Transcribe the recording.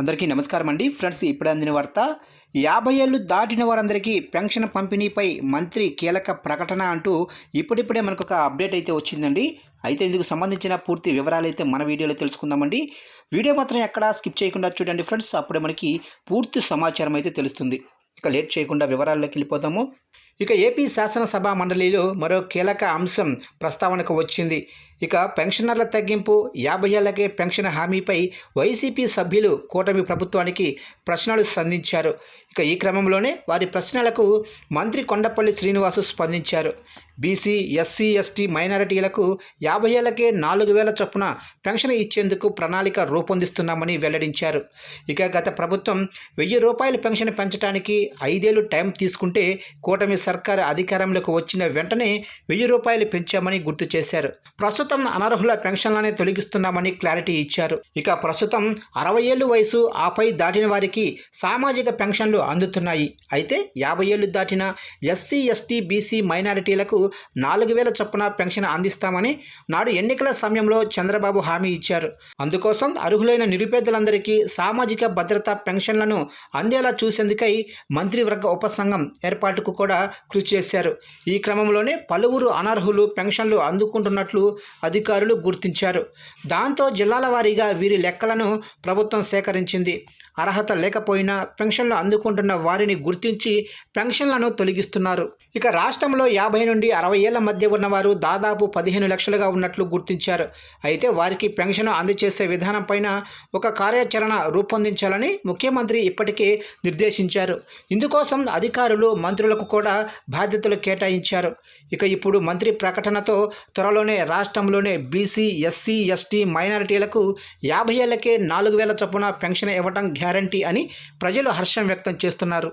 అందరికీ నమస్కారం అండి. ఫ్రెండ్స్ ఇప్పుడు అందిన వార్త యాభై ఏళ్ళు దాటిన వారందరికీ పెన్షన్ పంపిణీపై మంత్రి కీలక ప్రకటన అంటూ ఇప్పుడిప్పుడే మనకు ఒక అప్డేట్ అయితే వచ్చిందండి. అయితే ఇందుకు సంబంధించిన పూర్తి వివరాలు అయితే మన వీడియోలో తెలుసుకుందామండి. వీడియో మాత్రం ఎక్కడా స్కిప్ చేయకుండా చూడండి ఫ్రెండ్స్. అప్పుడే మనకి పూర్తి సమాచారం అయితే తెలుస్తుంది. ఇక లేట్ చేయకుండా వివరాల్లోకి వెళ్ళిపోతాము ఇక ఏపీ శాసనసభ మండలిలో మరో కీలక అంశం ప్రస్తావనకు వచ్చింది. ఇక పెన్షనర్ల తగ్గింపు యాభై ఏళ్ళకే పెన్షన్ హామీపై వైసీపీ సభ్యులు కూటమి ప్రభుత్వానికి ప్రశ్నలు సంధించారు. ఇక ఈ క్రమంలోనే వారి ప్రశ్నలకు మంత్రి కొండపల్లి శ్రీనివాసు స్పందించారు. బీసీ ఎస్సీ ఎస్టీ మైనారిటీలకు యాభై ఏళ్ళకే నాలుగు వేల చొప్పున పెన్షన్ ఇచ్చేందుకు ప్రణాళిక రూపొందిస్తున్నామని వెల్లడించారు. ఇక గత ప్రభుత్వం వెయ్యి రూపాయల పెన్షన్ పెంచడానికి ఐదేళ్ళు టైం తీసుకుంటే కూటమి సర్కారు అధికారంలోకి వచ్చిన వెంటనే వెయ్యి రూపాయలు పెంచామని గుర్తు చేశారు. ప్రస్తుతం అనర్హుల పెన్షన్లనే తొలగిస్తున్నామని క్లారిటీ ఇచ్చారు. ఇక ప్రస్తుతం అరవై ఏళ్ళు వయసు ఆపై దాటిన వారికి సామాజిక పెన్షన్లు అందుతున్నాయి. అయితే యాభై ఏళ్ళు దాటిన ఎస్సీ ఎస్టీ బీసీ మైనారిటీలకు నాలుగు వేల చొప్పున పెన్షన్ అందిస్తామని నాడు ఎన్నికల సమయంలో చంద్రబాబు హామీ ఇచ్చారు. అందుకోసం అర్హులైన నిరుపేదలందరికీ సామాజిక భద్రత పెన్షన్లను అందేలా చూసేందుకై మంత్రివర్గ ఉపసంఘం ఏర్పాటుకు కూడా కృషి చేశారు. ఈ క్రమంలోనే పలువురు అనర్హులు పెన్షన్లు అందుకుంటున్నట్లు అధికారులు గుర్తించారు. దాంతో జిల్లాల వారీగా వీరి లెక్కలను ప్రభుత్వం సేకరించింది. అర్హత లేకపోయినా పెన్షన్లు అందుకుంటున్న వారిని గుర్తించి పెన్షన్లను తొలగిస్తున్నారు. ఇక రాష్ట్రంలో యాభై నుండి అరవై ఏళ్ళ మధ్య ఉన్నవారు దాదాపు పదిహేను లక్షలుగా ఉన్నట్లు గుర్తించారు. అయితే వారికి పెన్షన్ అందజేసే విధానం పైన ఒక కార్యాచరణ రూపొందించాలని ముఖ్యమంత్రి ఇప్పటికే నిర్దేశించారు. ఇందుకోసం అధికారులు మంత్రులకు కూడా బాధ్యతలు కేటాయించారు. ఇక ఇప్పుడు మంత్రి ప్రకటనతో త్వరలోనే రాష్ట్రంలోనే బీసీ ఎస్సీ ఎస్టీ మైనారిటీలకు యాభై ఏళ్ళకే నాలుగు వేల చొప్పున పెన్షన్ ఇవ్వడం గ్యారంటీ అని ప్రజలు హర్షం వ్యక్తం చేస్తున్నారు.